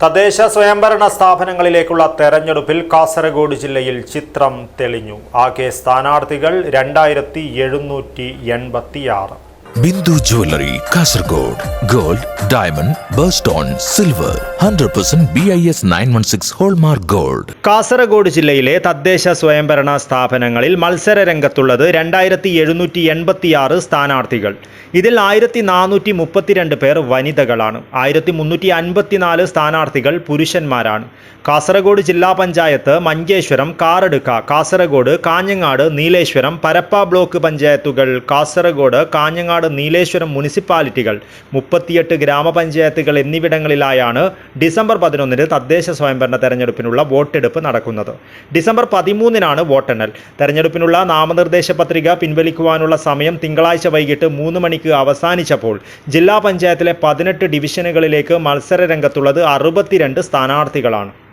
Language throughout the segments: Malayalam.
തദ്ദേശ സ്വയംഭരണ സ്ഥാപനങ്ങളിലേക്കുള്ള തെരഞ്ഞെടുപ്പിൽ കാസർഗോഡ് ജില്ലയിൽ ചിത്രം തെളിഞ്ഞു. ആകെ സ്ഥാനാർത്ഥികൾ രണ്ടായിരത്തി എഴുന്നൂറ്റി എൺപത്തിയാറ്. Bindu jewellery Kasaragod gold diamond birthstone silver hundred percent B I S nine one six hallmark gold. Kasaragod ജില്ലയിലെ തദ്ദേശ സ്വയംഭരണ സ്ഥാപനങ്ങളിൽ മത്സര രംഗത്തുള്ളത് രണ്ടായിരത്തി എഴുന്നൂറ്റി എൺപത്തിയാറ് സ്ഥാനാർത്ഥികൾ. ഇതിൽ ആയിരത്തി നാനൂറ്റി മുപ്പത്തിരണ്ട് പേർ വനിതകളാണ്. ആയിരത്തി മുന്നൂറ്റി അൻപത്തിനാല് സ്ഥാനാർത്ഥികൾ പുരുഷന്മാരാണ്. കാസർഗോഡ് ജില്ലാ പഞ്ചായത്ത് മഞ്ചേശ്വരം കാറടുക്ക കാസർഗോഡ് കാഞ്ഞങ്ങാട് നീലേശ്വരം പരപ്പ ബ്ലോക്ക് പഞ്ചായത്തുകൾ കാസർഗോഡ് കാഞ്ഞങ്ങാട് നീലേശ്വരം മുനിസിപ്പാലിറ്റികൾ മുപ്പത്തിയെട്ട് ഗ്രാമപഞ്ചായത്തുകൾ എന്നിവിടങ്ങളിലായാണ് ഡിസംബർ പതിനൊന്നിന് തദ്ദേശ സ്വയംഭരണ തെരഞ്ഞെടുപ്പിനുള്ള വോട്ടെടുപ്പ് നടക്കുന്നത്. ഡിസംബർ പതിമൂന്നിനാണ് വോട്ടെണ്ണൽ. തെരഞ്ഞെടുപ്പിനുള്ള നാമനിർദ്ദേശ പത്രിക പിൻവലിക്കുവാനുള്ള സമയം തിങ്കളാഴ്ച വൈകിട്ട് മൂന്ന് മണിക്ക് അവസാനിച്ചപ്പോൾ ജില്ലാ പഞ്ചായത്തിലെ പതിനെട്ട് ഡിവിഷനുകളിലേക്ക് മത്സര രംഗത്തുള്ളത് അറുപത്തിരണ്ട് സ്ഥാനാർത്ഥികളാണ്.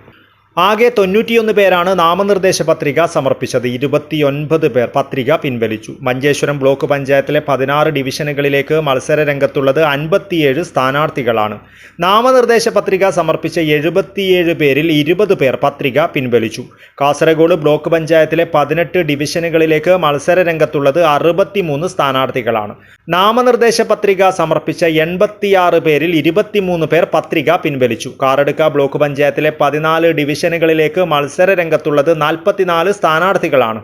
ആകെ തൊണ്ണൂറ്റിയൊന്ന് പേരാണ് നാമനിർദ്ദേശ പത്രിക സമർപ്പിച്ചത്. ഇരുപത്തിയൊൻപത് പേർ പത്രിക പിൻവലിച്ചു. മഞ്ചേശ്വരം ബ്ലോക്ക് പഞ്ചായത്തിലെ പതിനാറ് ഡിവിഷനുകളിലേക്ക് മത്സര രംഗത്തുള്ളത് അൻപത്തിയേഴ് സ്ഥാനാർത്ഥികളാണ്. നാമനിർദ്ദേശ പത്രിക സമർപ്പിച്ച എഴുപത്തിയേഴ് പേരിൽ ഇരുപത് പേർ പത്രിക പിൻവലിച്ചു. കാസർഗോഡ് ബ്ലോക്ക് പഞ്ചായത്തിലെ പതിനെട്ട് ഡിവിഷനുകളിലേക്ക് മത്സര രംഗത്തുള്ളത് അറുപത്തിമൂന്ന് സ്ഥാനാർത്ഥികളാണ്. നാമനിർദ്ദേശ പത്രിക സമർപ്പിച്ച എൺപത്തിയാറ് പേരിൽ ഇരുപത്തിമൂന്ന് പേർ പത്രിക പിൻവലിച്ചു. കാറടുക്ക ബ്ലോക്ക് പഞ്ചായത്തിലെ പതിനാല് ഡിവിഷനുകളിലേക്ക് മത്സര രംഗത്തുള്ളത് നാൽപ്പത്തിനാല് സ്ഥാനാർത്ഥികളാണ്.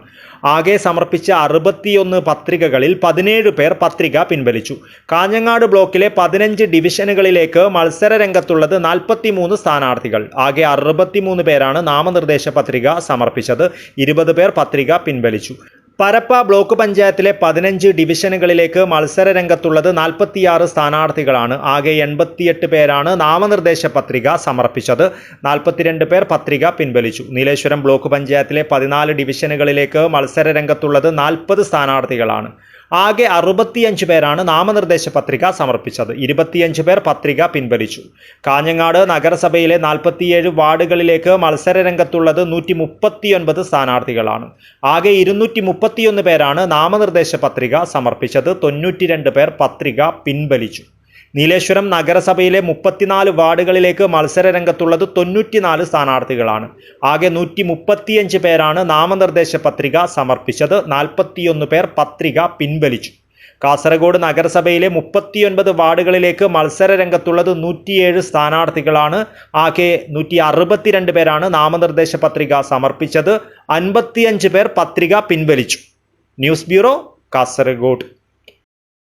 ആകെ സമർപ്പിച്ച അറുപത്തിയൊന്ന് പത്രികകളിൽ പതിനേഴ് പേർ പത്രിക പിൻവലിച്ചു. കാഞ്ഞങ്ങാട് ബ്ലോക്കിലെ പതിനഞ്ച് ഡിവിഷനുകളിലേക്ക് മത്സര രംഗത്തുള്ളത് നാൽപ്പത്തിമൂന്ന് സ്ഥാനാർത്ഥികൾ. ആകെ അറുപത്തിമൂന്ന് പേരാണ് നാമനിർദ്ദേശ പത്രിക സമർപ്പിച്ചത്. ഇരുപത് പേർ പത്രിക പിൻവലിച്ചു. പരപ്പ ബ്ലോക്ക് പഞ്ചായത്തിലെ പതിനഞ്ച് ഡിവിഷനുകളിലേക്ക് മത്സര രംഗത്തുള്ളത് നാൽപ്പത്തിയാറ് സ്ഥാനാർത്ഥികളാണ്. ആകെ എൺപത്തിയെട്ട് പേരാണ് നാമനിർദ്ദേശ പത്രിക സമർപ്പിച്ചത്. നാൽപ്പത്തിരണ്ട് പേർ പത്രിക പിൻവലിച്ചു. നീലേശ്വരം ബ്ലോക്ക് പഞ്ചായത്തിലെ പതിനാല് ഡിവിഷനുകളിലേക്ക് മത്സര രംഗത്തുള്ളത് നാൽപ്പത് സ്ഥാനാർത്ഥികളാണ്. ആകെ അറുപത്തിയഞ്ച് പേരാണ് നാമനിർദ്ദേശ പത്രിക സമർപ്പിച്ചത്. ഇരുപത്തിയഞ്ച് പേർ പത്രിക പിൻവലിച്ചു. കാഞ്ഞങ്ങാട് നഗരസഭയിലെ നാൽപ്പത്തിയേഴ് വാർഡുകളിലേക്ക് മത്സര രംഗത്തുള്ളത് നൂറ്റി മുപ്പത്തിയൊൻപത് സ്ഥാനാർത്ഥികളാണ്. ആകെ ഇരുന്നൂറ്റി മുപ്പത്തിയൊന്ന് പേരാണ് നാമനിർദ്ദേശ പത്രിക സമർപ്പിച്ചത്. തൊണ്ണൂറ്റിരണ്ട് പേർ പത്രിക പിൻവലിച്ചു. നീലേശ്വരം നഗരസഭയിലെ മുപ്പത്തിനാല് വാർഡുകളിലേക്ക് മത്സര രംഗത്തുള്ളത് തൊണ്ണൂറ്റിനാല് സ്ഥാനാർത്ഥികളാണ്. ആകെ നൂറ്റി മുപ്പത്തിയഞ്ച് പേരാണ് നാമനിർദ്ദേശ പത്രിക സമർപ്പിച്ചത്. നാൽപ്പത്തിയൊന്ന് പേർ പത്രിക പിൻവലിച്ചു. കാസർഗോഡ് നഗരസഭയിലെ മുപ്പത്തിയൊൻപത് വാർഡുകളിലേക്ക് മത്സര രംഗത്തുള്ളത് നൂറ്റിയേഴ് സ്ഥാനാർത്ഥികളാണ്. ആകെ നൂറ്റി അറുപത്തിരണ്ട് പേരാണ് നാമനിർദ്ദേശ പത്രിക സമർപ്പിച്ചത്. അൻപത്തിയഞ്ച് പേർ പത്രിക പിൻവലിച്ചു. News bureau Kasaragod.